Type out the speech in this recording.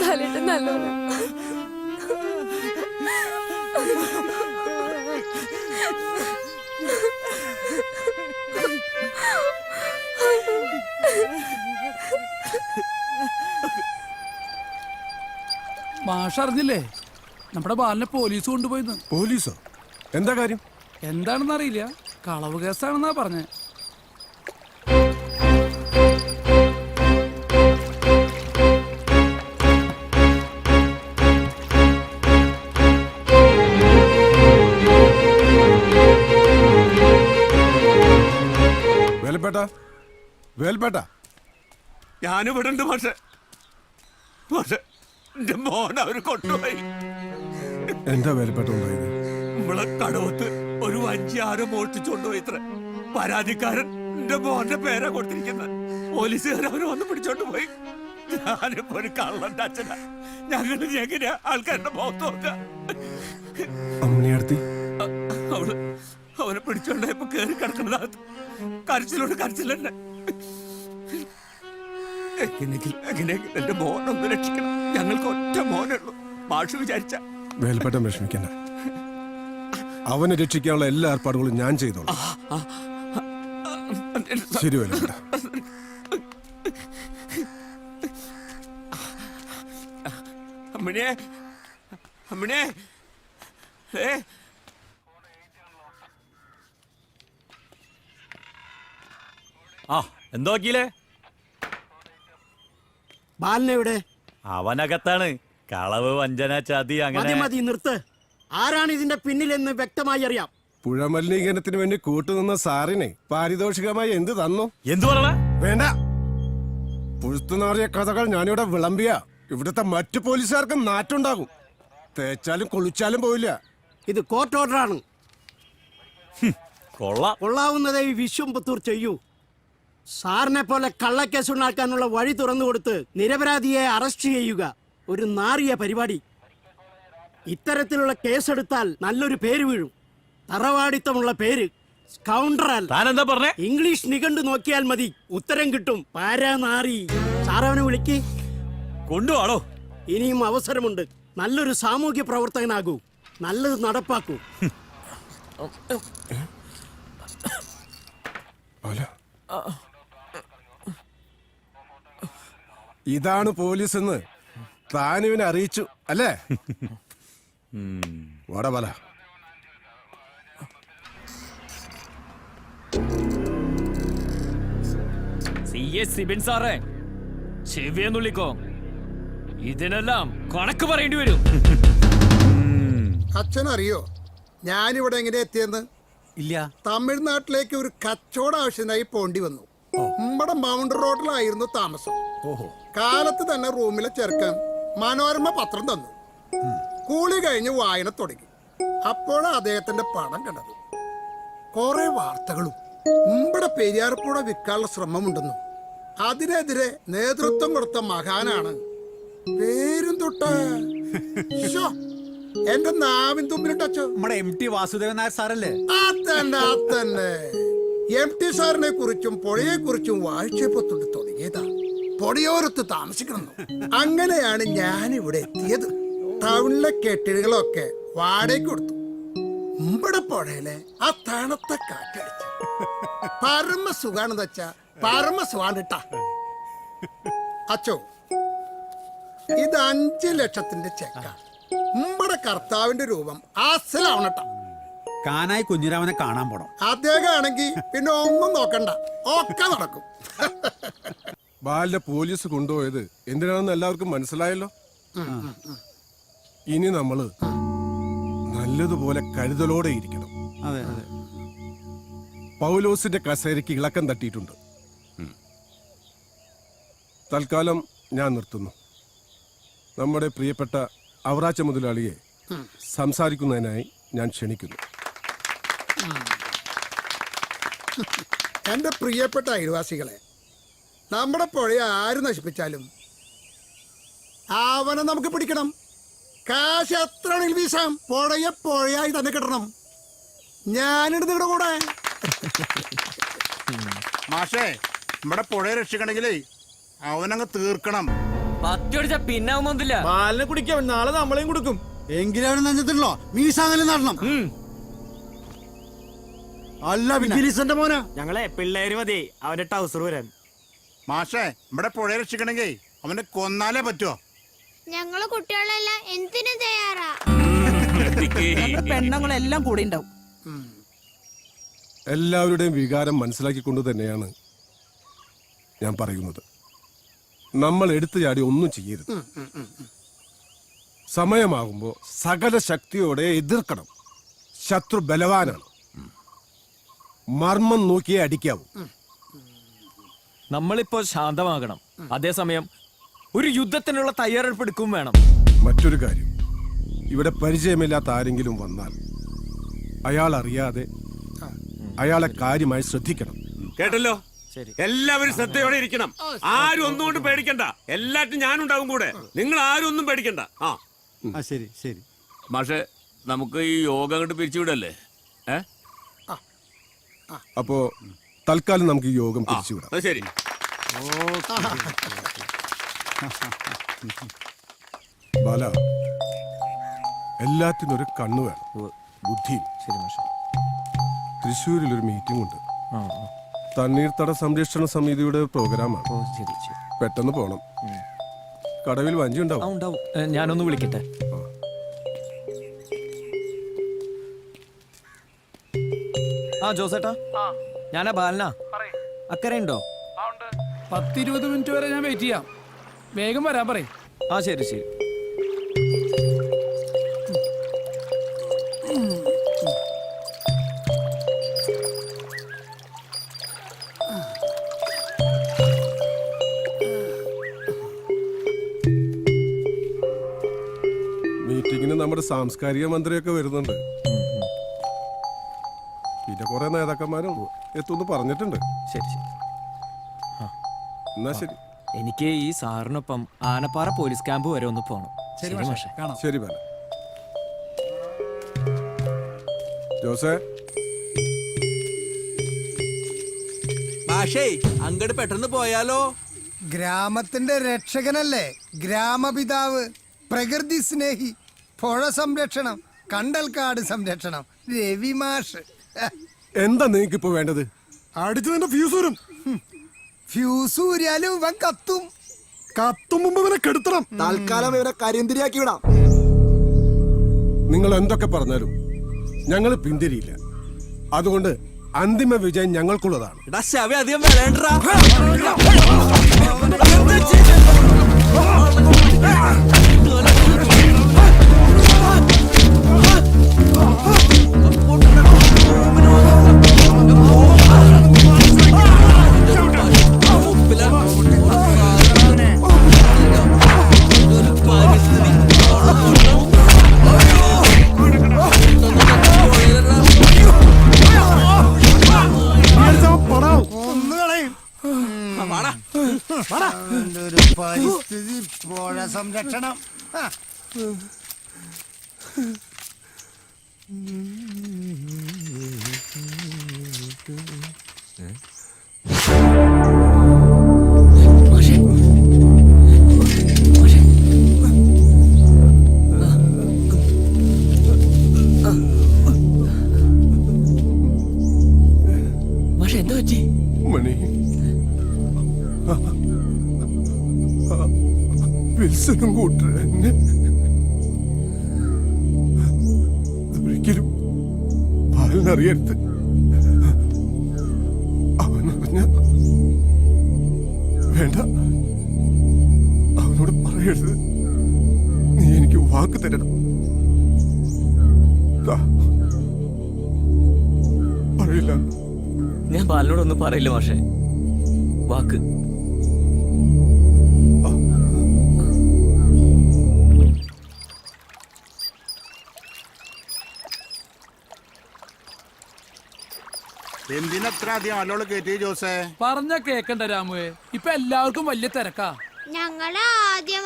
ലാലേട്ടൻ നല്ലവനാ മാഷ അറിഞ്ഞില്ലേ? നമ്മുടെ ബാലിനെ പോലീസ് കൊണ്ടുപോയിന്ന്. പോലീസോ? എന്താ കാര്യം? എന്താണെന്ന് അറിയില്ല കളവ് കേസാണെന്നാ പറഞ്ഞേ. വേലപ്പേട്ട വേൽപ്പേട്ട ഞാനിവിടെ ഉണ്ട് പക്ഷെ പക്ഷെ എന്റെ മോൻ അവർ കൊണ്ടുപോയി. എന്താ വേൽപേട്ട ഉണ്ടായത്? നമ്മളെ കടവത്ത് ഒരു വഞ്ചി ആരോ മോഷ്ടിച്ചോണ്ടുപോയി ഇത്ര. പരാതിക്കാരൻ എന്റെ മോന്റെ പേരാ കൊടുത്തിരിക്കുന്നത് പോലീസുകാർ അവർ വന്ന് പിടിച്ചോണ്ട് പോയി. ഞാനിപ്പോ ഒരു കള്ളന്റെ അച്ഛനാ. ഞങ്ങൾ എങ്ങനെയാ ആൾക്കാരുടെ മുഖത്ത് നോക്ക? അമ്മണിയടുത്തി? അവൾ അവനെ പിടിച്ചോണ്ട് പിടിച്ചോണ്ടായപ്പോ കേറി കിടക്കണത് കരച്ചിലോട് കരച്ചിൽ തന്നെ എങ്ങനെയെങ്കിലും എങ്ങനെയെങ്കിലും എന്റെ മോനൊന്ന് രക്ഷിക്കണം. ഞങ്ങൾക്ക് ഒറ്റ മോനുള്ളൂ മാഷ് വിചാരിച്ച. വേൽപ്പേട്ടൻ വിഷമിക്കണ്ട. അവനെ രക്ഷിക്കാനുള്ള എല്ലാ ഏർപ്പാടുകളും ഞാൻ ചെയ്തോളാം. ശരി വേൽപ്പെട്ട അമ്മണിയെ അമ്മണിയെ. ഏ ആ എന്തോ വക്കീലേ? ബാലനെവിടെ? അവനകത്താണ്. കളവ് വഞ്ചന ചതി മതി അങ്ങനെ. മതി നിർത്ത്. ആരാണ് ഇതിന്റെ പിന്നിലെന്ന് വ്യക്തമായി അറിയാം. പുഴ മലിനീകരണത്തിന് വേണ്ടി കൂട്ടുനിന്ന സാറിനെ പാരിതോഷികമായി എന്ത് തന്നു? എന്തു പറയണ വേണ്ട. പുഴുത്തുനാറിയ കഥകൾ ഞാനിവിടെ വിളമ്പിയ. ഇവിടുത്തെ മറ്റു പോലീസുകാർക്കും നാറ്റുണ്ടാകും. തേച്ചാലും കൊളിച്ചാലും പോയില്ല ഇത് കോർട്ട് ഓർഡറാണ് കൊള്ളാം. കൊള്ളാവുന്നതേ ഈ വിശ്വംപുത്തൂർ ചെയ്യൂ. സാറിനെ പോലെ കള്ളക്കേസ് ഉണ്ടാക്കാനുള്ള വഴി തുറന്നു കൊടുത്ത് നിരപരാധിയെ അറസ്റ്റ് ചെയ്യുക ഒരു നാറിയ പരിപാടി. ഇത്തരത്തിലുള്ള കേസെടുത്താൽ നല്ലൊരു പേര് വീഴും. തറവാടിത്തമുള്ള പേര് സ്കൗണ്ടറൽ താനെന്താ പറഞ്ഞേ? ഇംഗ്ലീഷ് നിഘണ്ടു നോക്കിയാൽ മതി. ഉത്തരം കിട്ടും. പാരാനാറി സാറവനെ വിളിക്ക്. കൊണ്ടുപോണോ ഇനിയും അവസരമുണ്ട്. നല്ലൊരു സാമൂഹ്യ പ്രവർത്തകനാകൂ. നല്ലത് നടപ്പാക്കൂ. അല്ല. ഇതാണ് പോലീസ് എന്ന് താനുവിനെ അറിയിച്ചു അല്ലേ? വാടാ ബാല. സി എസ് സിബിൻ സാറേ ചെവിയെന്നുള്ളിക്കോ ഇതിനെല്ലാം കണക്ക് പറയേണ്ടി വരും. അച്ഛനറിയോ ഞാനിവിടെ എങ്ങനെ എത്തിയെന്ന്? ഇല്ല. തമിഴ്നാട്ടിലേക്ക് ഒരു കച്ചവട ആവശ്യത്തിനായി പോണ്ടി വന്നു. നമ്മുടെ മൗണ്ട് റോഡിലായിരുന്നു താമസം. കാലത്ത് തന്നെ റൂമിലെ ചെറുക്കൻ മനോരമ പത്രം തന്നു. കൂളി കഴിഞ്ഞ് വായന തുടങ്ങി. അപ്പോഴാണ് അദ്ദേഹത്തിന്റെ പടം കണ്ടത്. കുറെ വാർത്തകളും മുമ്പടെ പെരിയാർപ്പുഴ വിൽക്കാനുള്ള ശ്രമമുണ്ടെന്നും അതിനെതിരെ നേതൃത്വം കൊടുത്ത മഹാനാണ്. പേരും തൊട്ട് എന്റെ നാവിൻ തുമ്പിലുണ്ടച്ചോ നമ്മുടെ എം ടി വാസുദേവൻ നായർ സാറല്ലേ? അതന്നെ അതന്നെ. എം ടി സാറിനെ കുറിച്ചും പുഴയെ കുറിച്ചും വായിച്ചപ്പോ തുടങ്ങിയതാണ് തുടങ്ങിയതാ. പൊടിയോരത്ത് താമസിക്കണം അങ്ങനെയാണ് ഞാൻ ഇവിടെ എത്തിയത്. ടൗണിലെ കെട്ടിടങ്ങളൊക്കെ വാടകയ്ക്ക് കൊടുത്തു. മുമ്പടെ പുഴയിലെ ആ തണുത്ത കാറ്റടിച്ചു. പരമ സുഖാണെന്ന് വെച്ചാ പരമ സുഖാണ് സുഖാണിട്ടാ അച്ചോ ഇത് അഞ്ചു ലക്ഷത്തിന്റെ ചെക്ക. മുമ്പടെ കർത്താവിന്റെ രൂപം അസലാവണട്ടാ കാനായി കുഞ്ഞിരാമനെ കാണാൻ പോണം. അദ്ദേഹം ആണെങ്കിൽ പിന്നെ ഒന്നും നോക്കണ്ട. ഒക്കെ നടക്കും. ബാലിനെ പോലീസ് കൊണ്ടുപോയത് എന്തിനാണെന്ന് എല്ലാവർക്കും മനസ്സിലായല്ലോ? ഇനി നമ്മൾ നല്ലതുപോലെ കരുതലോടെ ഇരിക്കണം. പൗലോസിന്റെ കസേരയ്ക്ക് ഇളക്കം തട്ടിയിട്ടുണ്ട്. തൽക്കാലം ഞാൻ നിർത്തുന്നു. നമ്മുടെ പ്രിയപ്പെട്ട അവറാച്ച മുതലാളിയെ സംസാരിക്കുന്നതിനായി ഞാൻ ക്ഷണിക്കുന്നു. എന്റെ പ്രിയപ്പെട്ട അയൽവാസികളെ നമ്മുടെ പുഴയെ ആര് നശിപ്പിച്ചാലും അവനെ നമുക്ക് പിടിക്കണം. കാശ് എത്ര ആണെങ്കിലും വീശാം. പുഴയെ പുഴയായി തന്നെ കിട്ടണം. ഞാനിട് നിങ്ങളുടെ കൂടെ. മാഷേ നമ്മുടെ പുഴയെ രക്ഷിക്കണമെങ്കിലേ അവനങ്ങ് തീർക്കണം. പത്തിയടിച്ച പിന്നെ ഒന്നില്ല പാലിനെ കുടിക്കാം നാളെ നമ്മളെയും കൊടുക്കും. എങ്കിലും അവന് നെഞ്ചത്തുള്ളോ മീസാങ്ങലും നടണം. അല്ല വിജിലിസന്റെ മോനാ. ഞങ്ങളെ പിള്ളേര് മതി. അവന്റെ ടൗസർ വരാൻ. മാഷേ ഇവിടെ പുഴയെ രക്ഷിക്കണമെങ്കിൽ അവനെ കൊന്നാലേ പറ്റുമോ ഞങ്ങൾ കുട്ടികളെല്ലാം എന്തിനു തയ്യാറാ? പെണ്ണുങ്ങളെല്ലാം കൂടി ഉണ്ടാവും. എല്ലാവരുടെയും വികാരം മനസ്സിലാക്കിക്കൊണ്ട് തന്നെയാണ് ഞാൻ പറയുന്നത്. നമ്മൾ എടുത്തു ചാടി ഒന്നും ചെയ്യരുത്. സമയമാകുമ്പോൾ സകല ശക്തിയോടെ എതിർക്കണം. ശത്രു ബലവാനാണ്. മർമ്മം നോക്കിയേ അടിക്കാവൂ. നമ്മളിപ്പോ ശാന്തമാകണം. അതേസമയം ഒരു യുദ്ധത്തിനുള്ള തയ്യാറെടുപ്പ് എടുക്കും വേണം. മറ്റൊരു കാര്യം. ഇവിടെ പരിചയമില്ലാത്ത ആരെങ്കിലും വന്നാൽ അയാൾ അറിയാതെ അയാളെ കാര്യമായി ശ്രദ്ധിക്കണം. കേട്ടല്ലോ? എല്ലാവരും ശ്രദ്ധയോടെ ഇരിക്കണം. ആരും ഒന്നും കൊണ്ട് പേടിക്കണ്ട. എല്ലാറ്റും ഞാനുണ്ടാവും കൂടെ. നിങ്ങൾ ആരും ഒന്നും പേടിക്കണ്ട. ആ. ആ ശരി ശരി. പക്ഷേ നമുക്ക് ഈ യോഗ അങ്ങോട്ട് പിരിച്ചുവിടല്ലേ? ഏ? അപ്പോ തൽക്കാലം നമുക്ക് ഈ യോഗം പിരിച്ചുവിടാം അത് ശരി. ബാല എല്ലാത്തിനും ഒരു കണ്ണു വേണം. ബുദ്ധിയും. തൃശ്ശൂരിൽ ഒരു മീറ്റിംഗ് ഉണ്ട്. തണ്ണീർത്തട സംരക്ഷണ സമിതിയുടെ പ്രോഗ്രാമാണ് പെട്ടെന്ന് പോണം. കടവിൽ വഞ്ചി ആ ഉണ്ടാവും. ഉണ്ടാവും ഏ, ഞാനൊന്ന് വിളിക്കട്ടെ. ആ. ജോസേട്ടാ. ഞാനാ ബാലനാ. അക്കരെ ഉണ്ടോ. പത്തിരുപത് മിനിറ്റ് വരെ ഞാൻ വെയിറ്റ് ചെയ്യാം. വേഗം വരാൻ പറയും. ആ ശരി ശരി. മീറ്റിങ്ങിന് നമ്മുടെ സാംസ്കാരിക മന്ത്രിയൊക്കെ വരുന്നുണ്ട്. പിന്നെ കുറെ നേതാക്കന്മാരും എത്തുമെന്ന് പറഞ്ഞിട്ടുണ്ട്. ശരി ശരി. എന്നാ ശരി. എനിക്ക് ഈ സാറിനൊപ്പം ആനപ്പാറ പോലീസ് ക്യാമ്പ് വരെ ഒന്ന് പോകണം ശരി മാഷേ കാണാം. ശരി ബാല ജോസേ? മാഷേ അങ്ങോട്ട് പെട്ടെന്ന് പോയാലോ? ഗ്രാമത്തിന്റെ രക്ഷകനല്ലേ? ഗ്രാമപിതാവ് പ്രകൃതി സ്നേഹി പുഴ സംരക്ഷണം കണ്ടൽക്കാട് സംരക്ഷണം. രവി മാഷ്. എന്താ നിങ്ങൾക്ക് ഇപ്പൊ വേണ്ടത് അടിച്ചു നിന്റെ ഫ്യൂസ് വരും ഫ്യൂസ് ഊരിയാലും ഇവൻ കത്തും കത്തും മുമ്പ് ഇവനെ കെടുത്തണം തൽക്കാലം ഇവരെ കരിന്തിരിയാക്കി വിടാം നിങ്ങൾ എന്തൊക്കെ പറഞ്ഞാലും ഞങ്ങൾ പിന്തിരിയില്ല അതുകൊണ്ട് അന്തിമ വിജയം ഞങ്ങൾക്കുള്ളതാണ് അധികം പരിസ്ഥിതി പുഴ സംരക്ഷണം ഹ. പക്ഷെ എന്താ പറ്റി? മണി. വിൽസനും കൂട്ടന്നെ ഒരിക്കലും പാലിനറിയരുത് അവനറിഞ്ഞ വേണ്ട. അവനോട് പറയരുത്. നീ എനിക്ക് വാക്ക് തരണം. പറയില്ല. ഞാൻ പാലിനോടൊന്നും പറയില്ല പക്ഷേ വാക്ക്. എന്തിനത്ര അധികം ആലോൾ കയറ്റി ജോസേ? പറഞ്ഞ കേക്കണ്ട രാമുവേ. ഇപ്പൊ എല്ലാവർക്കും വലിയ തിരക്കാ. ഞങ്ങൾ ആദ്യം